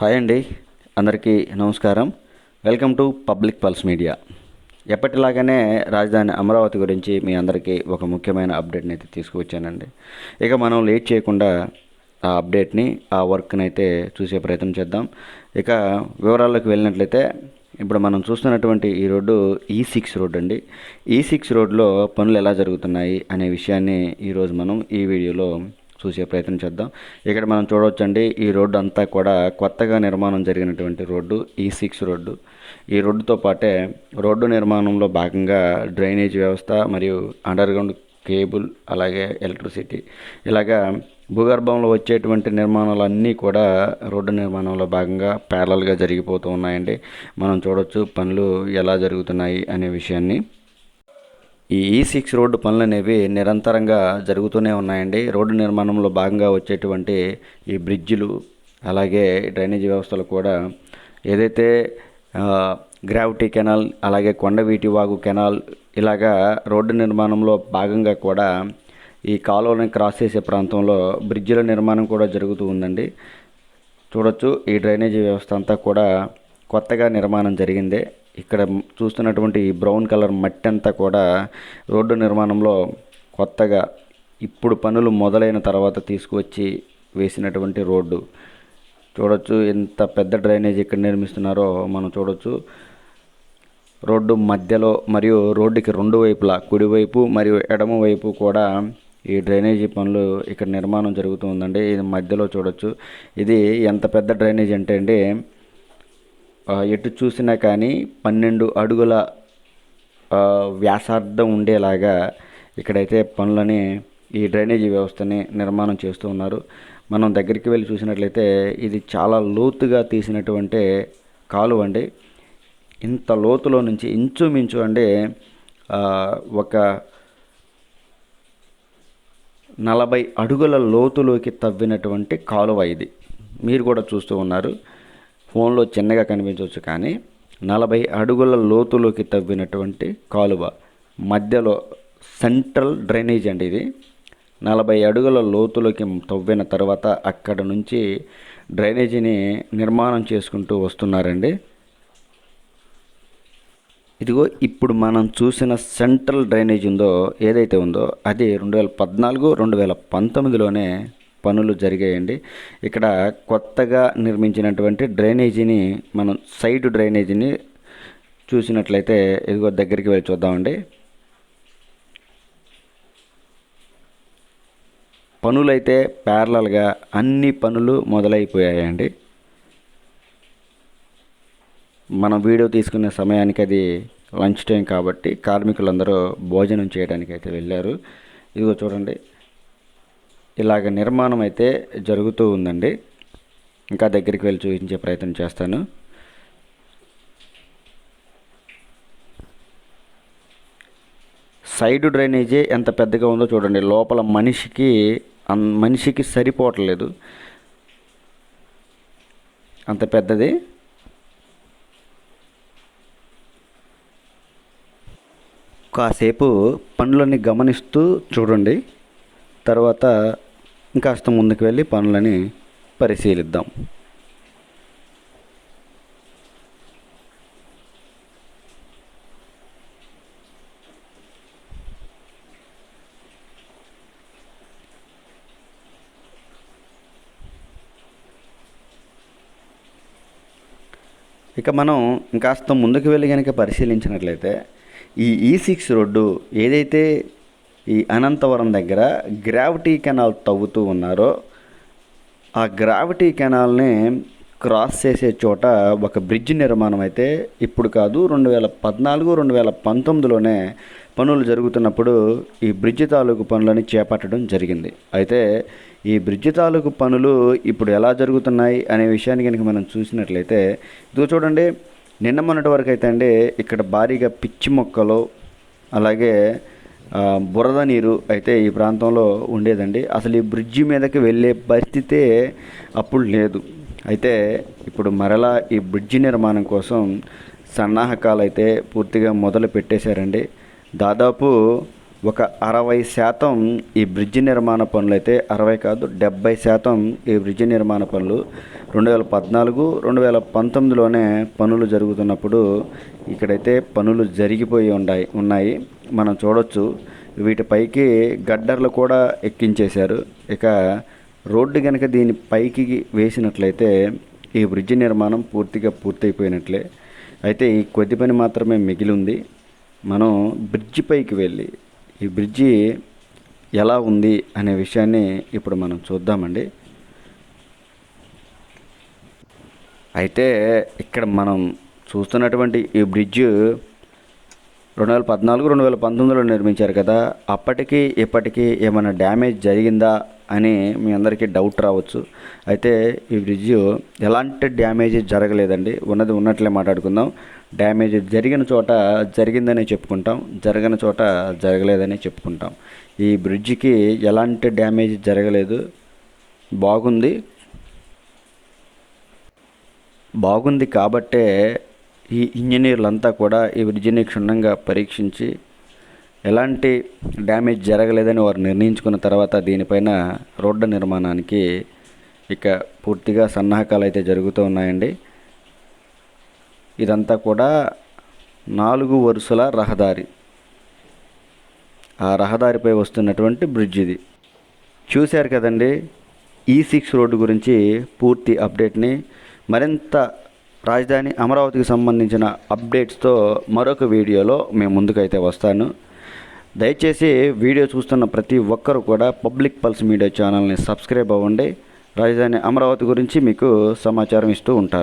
Hi అండి. అందరికీ నమస్కారం. Welcome to public pulse media. ఎప్పటిలాగానే రాజధాని అమరావతి గురించి మీ అందరికీ ఒక ముఖ్యమైన అప్డేట్ని అయితే తీసుకువచ్చానండి. ఇక మనం లేట్ చేయకుండా ఆ అప్డేట్ని ఆ వర్క్ని అయితే చూసే ప్రయత్నం చేద్దాం. ఇక వివరాల్లోకి వెళ్ళినట్లయితే ఇప్పుడు మనం చూస్తున్నటువంటి ఈ road e E six road అండి. E ఈ సిక్స్ రోడ్లో పనులు ఎలా జరుగుతున్నాయి అనే విషయాన్ని ఈరోజు మనం ఈ వీడియోలో చూసే ప్రయత్నం చేద్దాం. ఇక్కడ మనం చూడవచ్చండి ఈ రోడ్డు అంతా కూడా కొత్తగా నిర్మాణం జరిగినటువంటి road e E six road. ఈ రోడ్డుతో పాటే రోడ్డు నిర్మాణంలో భాగంగా డ్రైనేజ్ వ్యవస్థ మరియు అండర్ గ్రౌండ్ కేబుల్ అలాగే ఎలక్ట్రిసిటీ. ఇలాగా భూగర్భంలో వచ్చేటువంటి నిర్మాణాలన్నీ కూడా రోడ్డు నిర్మాణంలో భాగంగా ప్యారల్గా జరిగిపోతూ ఉన్నాయండి. మనం చూడవచ్చు పనులు ఎలా జరుగుతున్నాయి అనే విషయాన్ని. ఈ e ఈ సిక్స్ రోడ్డు పనులు అనేవి నిరంతరంగా జరుగుతూనే ఉన్నాయండి. రోడ్డు నిర్మాణంలో భాగంగా వచ్చేటువంటి ఈ బ్రిడ్జిలు అలాగే డ్రైనేజీ వ్యవస్థలు కూడా ఏదైతే గ్రావిటీ కెనాల్ అలాగే కొండవీటి వాగు కెనాల్ ఇలాగా రోడ్డు నిర్మాణంలో భాగంగా కూడా ఈ కాలువని క్రాస్ చేసే ప్రాంతంలో బ్రిడ్జిల నిర్మాణం కూడా జరుగుతూ ఉందండి. చూడొచ్చు ఈ డ్రైనేజీ వ్యవస్థ అంతా కూడా కొత్తగా నిర్మాణం జరిగిందే. ఇక్కడ చూస్తున్నటువంటి ఈ బ్రౌన్ కలర్ మట్టి అంతా కూడా రోడ్డు నిర్మాణంలో కొత్తగా ఇప్పుడు పనులు మొదలైన తర్వాత తీసుకువచ్చి వేసినటువంటి రోడ్డు. చూడొచ్చు ఎంత పెద్ద డ్రైనేజ్ ఇక్కడ నిర్మిస్తున్నారో మనం చూడొచ్చు. రోడ్డు మధ్యలో మరియు రోడ్డుకి రెండు వైపులా కుడివైపు మరియు ఎడమ వైపు కూడా ఈ డ్రైనేజీ పనులు ఇక్కడ నిర్మాణం జరుగుతూ ఉందండి. ఇది మధ్యలో చూడొచ్చు. ఇది ఎంత పెద్ద డ్రైనేజ్ అంటే అండి ఎటు చూసినా కానీ పన్నెండు అడుగుల వ్యాసార్థం ఉండేలాగా ఇక్కడైతే పనులని ఈ డ్రైనేజీ వ్యవస్థని నిర్మాణం చేస్తూ ఉన్నారు. మనం దగ్గరికి వెళ్ళి చూసినట్లయితే ఇది చాలా లోతుగా తీసినటువంటి కాలువ అండి. ఇంత లోతులో నుంచి ఇంచుమించు అంటే ఒక నలభై అడుగుల లోతులోకి తవ్వినటువంటి కాలువ ఇది. మీరు కూడా చూస్తూ ఉన్నారు. ఫోన్లో చిన్నగా కనిపించవచ్చు కానీ నలభై అడుగుల లోతులోకి తవ్వినటువంటి కాలువ మధ్యలో సెంట్రల్ డ్రైనేజ్ అండి ఇది. నలభై అడుగుల లోతులోకి తవ్విన తర్వాత అక్కడ నుంచి డ్రైనేజీని నిర్మాణం చేసుకుంటూ వస్తున్నారండి. ఇదిగో ఇప్పుడు మనం చూసిన సెంట్రల్ డ్రైనేజ్ ఉందో ఏదైతే ఉందో అది రెండు వేల పద్నాలుగు రెండు వేల పంతొమ్మిదిలోనే పనులు జరిగాయండి. ఇక్కడ కొత్తగా నిర్మించినటువంటి డ్రైనేజీని మనం సైడ్ డ్రైనేజీని చూసినట్లయితే ఇదిగో దగ్గరికి వెళ్ళి చూద్దామండి. పనులైతే ప్యారలల్గా అన్ని పనులు మొదలైపోయాయండి. మనం వీడియో తీసుకునే సమయానికి అది లంచ్ టైం కాబట్టి కార్మికులందరూ భోజనం చేయడానికి అయితే వెళ్ళారు. ఇదిగో చూడండి. ఇలాగ నిర్మాణం అయితే జరుగుతూ ఉందండి. ఇంకా దగ్గరికి వెళ్ళి చూపించే ప్రయత్నం చేస్తాను. సైడ్ డ్రైనేజీ ఎంత పెద్దగా ఉందో చూడండి. లోపల మనిషికి అన్- మనిషికి సరిపోవట్లేదు. అంత పెద్దది. కాసేపు పనులని గమనిస్తూ చూడండి. తర్వాత ఇంకాస్త ముందుకు వెళ్ళి పనులని పరిశీలిద్దాం. ఇక మనం ఇంకాస్త ముందుకు వెళ్ళి కనుక పరిశీలించినట్లయితే ఈ e ఈ సిక్స్ రోడ్డు ఏదైతే ఈ అనంతవరం దగ్గర గ్రావిటీ కెనాల్ తవ్వుతూ ఉన్నారో ఆ గ్రావిటీ కెనాల్ని క్రాస్ చేసే చోట ఒక బ్రిడ్జ్ నిర్మాణం అయితే ఇప్పుడు కాదు రెండు వేల పద్నాలుగు రెండు వేల పంతొమ్మిదిలోనే పనులు జరుగుతున్నప్పుడు ఈ బ్రిడ్జ్ తాలూకు పనులని చేపట్టడం జరిగింది. అయితే ఈ బ్రిడ్జ్ తాలూకు పనులు ఇప్పుడు ఎలా జరుగుతున్నాయి అనే విషయాన్ని కనుక మనం చూసినట్లయితే ఇదిగో చూడండి నిన్న మొన్నటి వరకు అయితే అండి ఇక్కడ భారీగా పిచ్చి మొక్కలు అలాగే బురద నీరు అయితే ఈ ప్రాంతంలో ఉండేదండి. అసలు ఈ బ్రిడ్జి మీదకి వెళ్ళే పరిస్థితే అప్పుడు లేదు. అయితే ఇప్పుడు మరలా ఈ బ్రిడ్జి నిర్మాణం కోసం సన్నాహకాలు అయితే పూర్తిగా మొదలు పెట్టేశారండి. దాదాపు ఒక అరవై శాతం ఈ బ్రిడ్జి నిర్మాణ పనులు అయితే అరవై కాదు డెబ్బై శాతం ఈ బ్రిడ్జి నిర్మాణ పనులు. రెండు వేల పద్నాలుగు రెండు వేల పంతొమ్మిదిలోనే పనులు జరుగుతున్నప్పుడు ఇక్కడైతే పనులు జరిగిపోయి ఉన్నాయి ఉన్నాయి. మనం చూడొచ్చు వీటిపైకి గడ్డర్లు కూడా ఎక్కించేశారు. ఇక రోడ్డు కనుక దీని పైకి వేసినట్లయితే ఈ బ్రిడ్జి నిర్మాణం పూర్తిగా పూర్తయిపోయినట్లే. అయితే ఈ కొద్ది పని మాత్రమే మిగిలి ఉంది మనం బ్రిడ్జి పైకి వెళ్ళి ఈ బ్రిడ్జి ఎలా ఉంది అనే విషయాన్ని ఇప్పుడు మనం చూద్దామండి. అయితే ఇక్కడ మనం చూస్తున్నటువంటి ఈ బ్రిడ్జ్ రెండు వేల పద్నాలుగు రెండు వేల పంతొమ్మిదిలో నిర్మించారు కదా. అప్పటికి ఇప్పటికీ ఏమైనా డ్యామేజ్ జరిగిందా అని మీ అందరికీ డౌట్ రావచ్చు. అయితే ఈ బ్రిడ్జ్ ఎలాంటి డ్యామేజ్ జరగలేదండి. ఉన్నది ఉన్నట్లే మాట్లాడుకుందాం. డ్యామేజ్ జరిగిన చోట జరిగిందనే చెప్పుకుంటాం. జరగని చోట జరగలేదని చెప్పుకుంటాం. ఈ బ్రిడ్జికి ఎలాంటి డ్యామేజ్ జరగలేదు. బాగుంది. బాగుంది కాబట్టే ఈ ఇంజనీర్లంతా కూడా ఈ బ్రిడ్జిని క్షుణ్ణంగా పరీక్షించి ఎలాంటి డ్యామేజ్ జరగలేదని వారు నిర్ణయించుకున్న తర్వాత దీనిపైన రోడ్డు నిర్మాణానికి ఇక పూర్తిగా సన్నాహకాలు అయితే జరుగుతూ ఉన్నాయండి. ఇదంతా కూడా నాలుగు వరుసల రహదారి. ఆ రహదారిపై వస్తున్నటువంటి బ్రిడ్జ్ ఇది. చూశారు కదండి ఈ సిక్స్ రోడ్డు గురించి పూర్తి అప్డేట్ని మరింత రాజధాని అమరావతికి సంబంధించిన అప్డేట్స్తో మరొక వీడియోలో మేము ముందుకైతే వస్తాను. దయచేసి వీడియో చూస్తున్న ప్రతి ఒక్కరు కూడా పబ్లిక్ పల్స్ మీడియా ఛానల్ని సబ్స్క్రైబ్ అవ్వండి. రాజధాని అమరావతి గురించి మీకు సమాచారం ఇస్తూ ఉంటాను.